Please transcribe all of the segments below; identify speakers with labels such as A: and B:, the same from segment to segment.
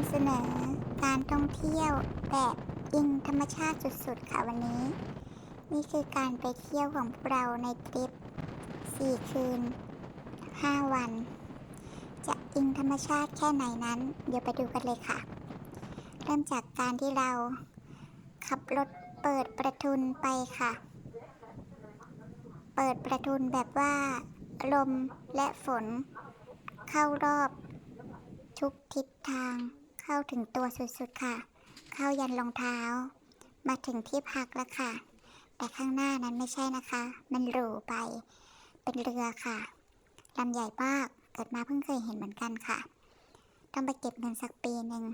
A: ำเสนอการท่องเที่ยวแบบอิงธรรมชาติสุดๆ ค่ะวันนี้ นี่คือการไปเที่ยวของเราในทริป 4 คืน 5 วัน จะอิงธรรมชาติแค่ไหนนั้น เดี๋ยวไปดูกันเลยค่ะ เริ่มจากการที่เราขับรถเปิดประทุนไปค่ะ เปิดประทุนแบบว่า ลมและฝน เข้ารอบทุกทิศทาง เข้าถึงตัวสุดๆค่ะ เข้ายันรองเท้า มาถึงที่พักแล้วค่ะ แต่ข้างหน้านั้นไม่ใช่นะคะ มันหรูไป เป็นเรือค่ะลำใหญ่มากเกิดมาเพิ่งเคยเห็นเหมือนกันค่ะ ต้องไปเก็บเงินสักปีหนึ่ง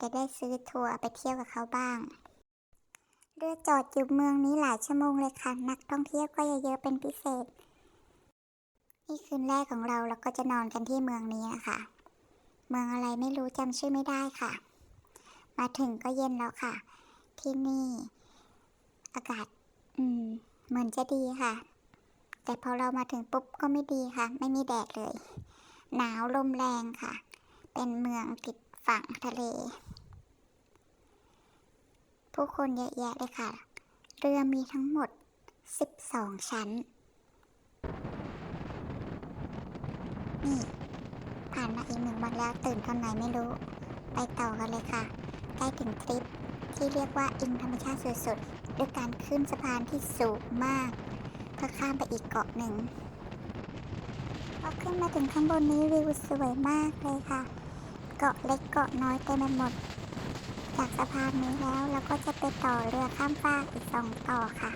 A: จะได้ซื้อทัวร์ไปเที่ยวกับเขาบ้างเรือจอดอยู่เมืองนี้หลายชั่วโมงเลยค่ะ นักท่องเที่ยวก็เยอะๆเป็นพิเศษ นี่คืนแรกของเราเราก็จะนอนกันที่เมืองนี้นะคะ เมืองอะไรไม่รู้จำชื่อไม่ได้ค่ะ มาถึงก็เย็นแล้วค่ะ ที่นี่อากาศ อืม เหมือนจะดีค่ะ แต่พอเรามาถึงปุ๊บก็ไม่ดีค่ะ ไม่มีแดดเลย หนาวลมแรงค่ะ เป็นเมืองติดฝั่งทะเล ผู้คนเยอะแยะเลยค่ะ เรือมีทั้งหมด 12 ชั้น นี่ ผ่านมาอีกหนึ่งวันแล้วตื่นตอนไหนไม่รู้ ไปต่อกันเลยค่ะ ใกล้ถึงทริปที่เรียกว่าอิงธรรมชาติสุดๆด้วยการขึ้นสะพานที่สูงมากเพื่อข้ามไปอีกเกาะหนึ่งพอขึ้นมาถึงข้างบนนี้วิวสวยมากเลยค่ะ เกาะเล็กเกาะน้อยเต็มไปหมด จากสะพานนี้แล้วเราก็จะไปต่อเรือข้ามฟากอีกสองต่อค่ะ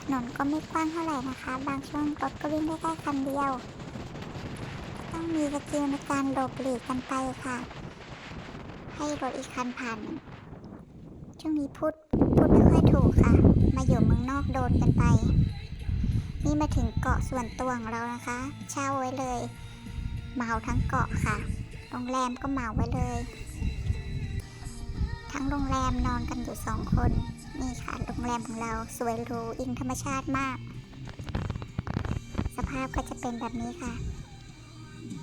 A: ถนนก็ไม่กว้างเท่าไหร่นะคะ บางช่วงรถก็วิ่งได้แค่คันเดียว ต้องมีสกิลในการหลบหลีกกันไปค่ะ ให้รถอีกคันผ่านช่วงนี้พูดพูดไม่ค่อยถูกค่ะ มาอยู่เมืองนอกโดนกันไป นี่มาถึงเกาะส่วนตัวของเรานะคะ เช่าไว้เลยเหมาทั้งเกาะค่ะ โรงแรมก็เหมาไว้เลย ทั้งโรงแรมนอนกันอยู่สองคน นี่ค่ะ โรงแรมของเราสวยหรูอิงธรรมชาติมาก สภาพก็จะเป็นแบบนี้ค่ะ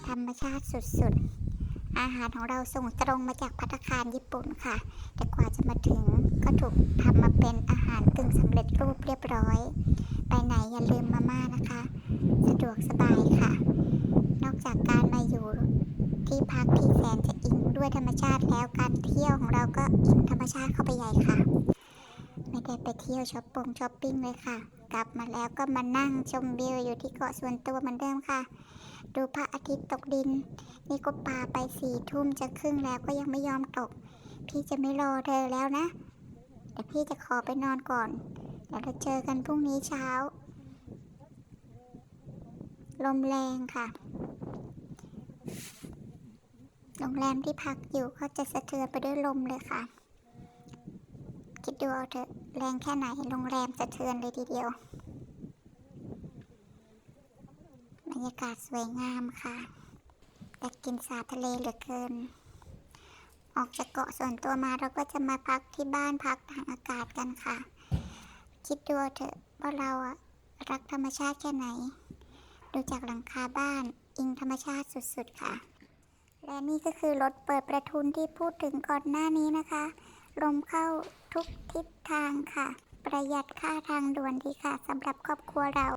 A: ธรรมชาติสุดๆ อาหารของเราส่งตรงมาจากพัตคารญี่ปุ่นค่ะ แต่กว่าจะมาถึงก็ถูกทำมาเป็นอาหารกึ่งสำเร็จรูปเรียบร้อย ไปไหนอย่าลืมมาม่านะคะ สะดวกสบายค่ะ นอกจากการมาอยู่ที่พักที่แสนจะอิงด้วยธรรมชาติแล้วการเที่ยวของเราก็อิงธรรมชาติเข้าไปใหญ่ค่ะไม่ได้ไปเที่ยวช้อปปงช้อปปิ้งเลยค่ะ กลับมาแล้วก็มานั่งชมวิวอยู่ที่เกาะส่วนตัวเหมือนเดิมค่ะ ดูพระอาทิตย์ตกดิน นี่ก็ปาไปสี่ทุ่มจะครึ่งแล้วก็ยังไม่ยอมตก พี่จะไม่รอเธอแล้วนะ แต่พี่จะขอไปนอนก่อนเดี๋ยวเราเจอกันพรุ่งนี้เช้า ลมแรงค่ะ โรงแรมที่พักอยู่ก็จะสะเทือนไปด้วยลมเลยค่ะ คิดดูเอาเถอะแรงแค่ไหนโรงแรมสะเทือนเลยทีเดียว บ รรยากาศสวยงามค่ะแต่กินสาทะเลเหลือเกิน ออกจากเกาะส่วนตัวมาเราก็จะมาพักที่บ้านพักทางอากาศกันค่ะ คิดดูเอาเถอะว่าเราอะรักธรรมชาติแค่ไหน ดูจากหลังคาบ้านอิงธรรมชาติสุดๆค่ะ และนี่ก็คือรถเปิดประทุนที่พูดถึงก่อนหน้านี้นะคะ ลมเข้าทุกทิศทางค่ะ ประหยัดค่าทางด่วนดีค่ะสำหรับครอบครัวเรา